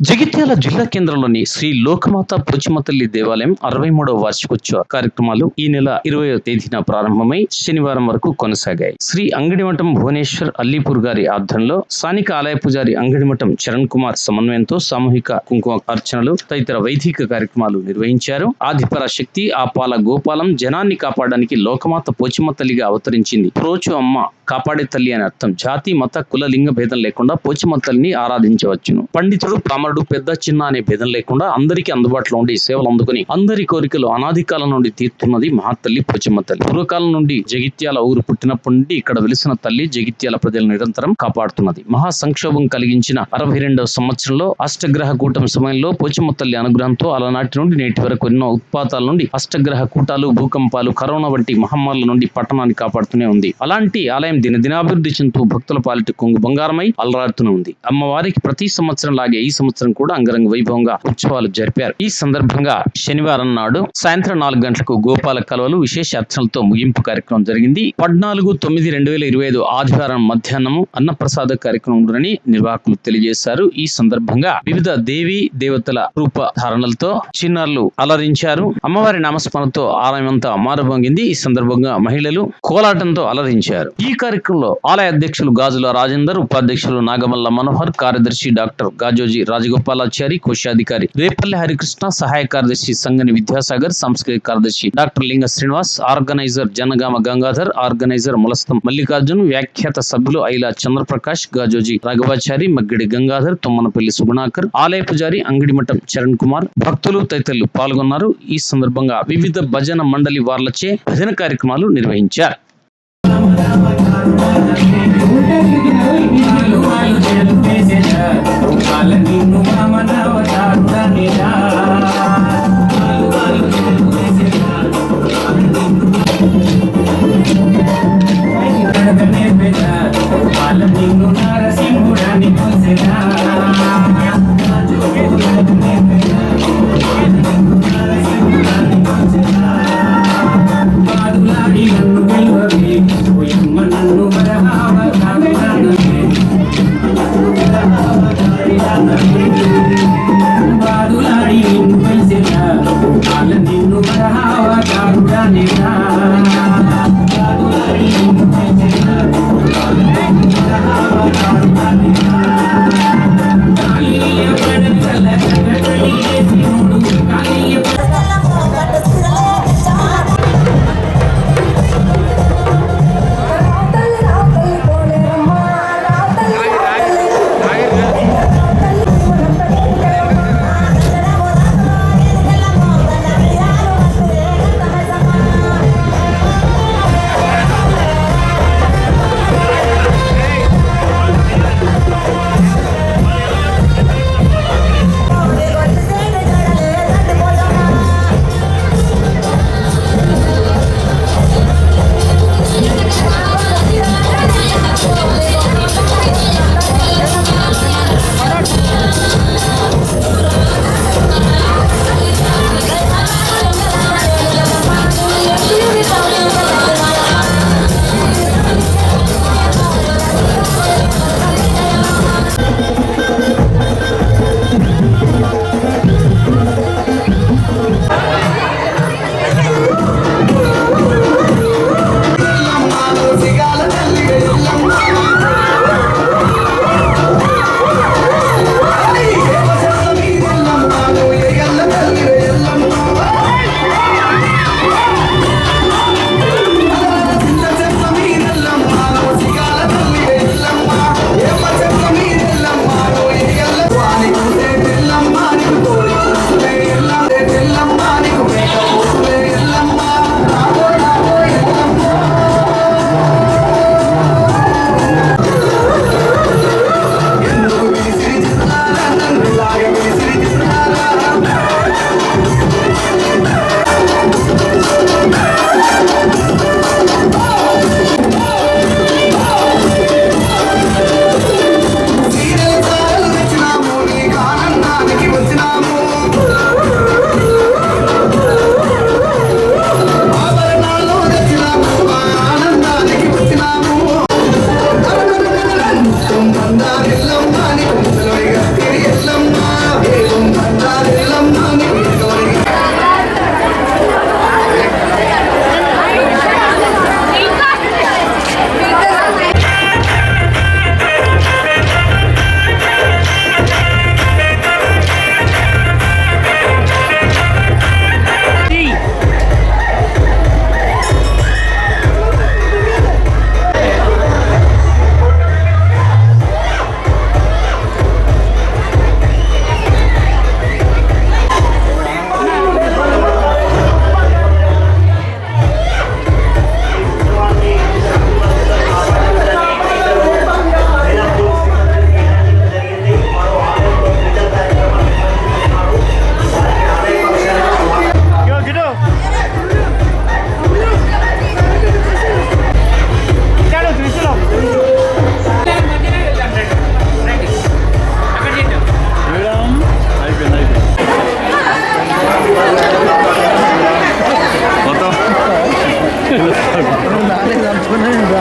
జగిత్యాల జిల్లా కేంద్రంలోని శ్రీ లోకమాత పోచిమతల్లి దేవాలయం అరవై మూడవ వార్షికోత్సవ కార్యక్రమాలు ఈ నెల ఇరవై తేదీన ప్రారంభమై శనివారం వరకు కొనసాగాయి. శ్రీ అంగడిమఠం భువనేశ్వర్ అల్లీపూర్ గారి ఆధ్వర్యంలో స్థానిక ఆలయ పూజారి అంగడిమఠం చరణ్ కుమార్ సమన్వయంతో సామూహిక కుంకుమ అర్చనలు తదితర వైదిక కార్యక్రమాలు నిర్వహించారు. ఆదిపరాశక్తి ఆపాల గోపాలం జనాన్ని కాపాడడానికి లోకమాత పోచిమతల్లిగా అవతరించింది. ప్రోచు అమ్మ కాపాడే తల్లి అని అర్థం జాతి మత కుల లింగ భేదం లేకుండా పోచిమతల్లిని ఆరాధించవచ్చును. పండితుడు అమరుడు పెద్ద చిన్న అనే భేదం లేకుండా అందరికీ అందుబాటులో ఉండి సేవలు అందుకుని అందరి కోరికలు అనాది కాలం నుండి తీర్తున్నది మహాతల్లి పోచమ్మ తల్లి. పూర్వకాలం నుండి జగిత్యాల ఊరు పుట్టినప్పటి నుండి ఇక్కడ వెలిసిన తల్లి జగిత్యాల ప్రజలు నిరంతరం కాపాడుతున్నది. మహా సంక్షోభం కలిగించిన అరవై రెండవ సంవత్సరంలో అష్టగ్రహ కూటమి సమయంలో పోచమ్మ తల్లి అనుగ్రహంతో అలనాటి నుండి నేటి వరకు ఎన్నో ఉత్పాతాల నుండి అష్టగ్రహ కూటాలు భూకంపాలు కరోనా వంటి మహమ్మారుల నుండి పట్టణాన్ని కాపాడుతూనే ఉంది. అలాంటి ఆలయం దినదినాభివృద్ధి చెందుతూ భక్తుల పాలిటి కొంగు బంగారమై అలరాడుతూనే ఉంది. అమ్మవారికి ప్రతి సంవత్సరం లాగే ఈ సంవత్సరం కూడా అంగరంగ వైభవంగా ఉత్సవాలు జరిపారు. ఈ సందర్భంగా శనివారం నాడు సాయంత్రం నాలుగు గంటలకు గోపాల కలవలు విశేష అర్చనలతో ముగింపు కార్యక్రమం జరిగింది. పద్నాలుగు తొమ్మిది రెండు వేల ఇరవై ఐదు ఆదివారం మధ్యాహ్నము అన్నప్రసాద కార్యక్రమం నిర్వాహకులు తెలియజేశారు. ఈ సందర్భంగా వివిధ దేవి దేవతల రూప ధారణలతో చిన్నారులు అలరించారు. అమ్మవారి నామస్మరణతో ఆలయం అంతా ఈ సందర్భంగా మహిళలు కోలాటంతో అలరించారు. ఈ కార్యక్రమంలో ఆలయ అధ్యక్షులు గాజుల రాజేందర్ ఉపాధ్యక్షులు నాగమల్ల మనోహర్ కార్యదర్శి డాక్టర్ గాజోజీ రాజగోపాలాచారి కోశాధికారి రేపల్లి హరికృష్ణ సహాయ కార్యదర్శి సంగని విద్యాసాగర్ సాంస్కృతిక కార్యదర్శి doctor Linga Srinivas organiser Janagama Gangadhar organiser Mulastam Mallikarjun వ్యాఖ్యాత సభ్యులు ఐలా చంద్రప్రకాష్ గాజోజీ రాఘవాచారి మగ్గిడి గంగాధర్ తుమ్మనపల్లి సుగుణాకర్ ఆలయ పూజారి అంగిడిమఠం చరణ్ కుమార్ భక్తులు తదితరులు పాల్గొన్నారు. ఈ సందర్భంగా వివిధ భజన మండలి వార్లచే భజన కార్యక్రమాలు నిర్వహించారు. నరసింహుడని You. life.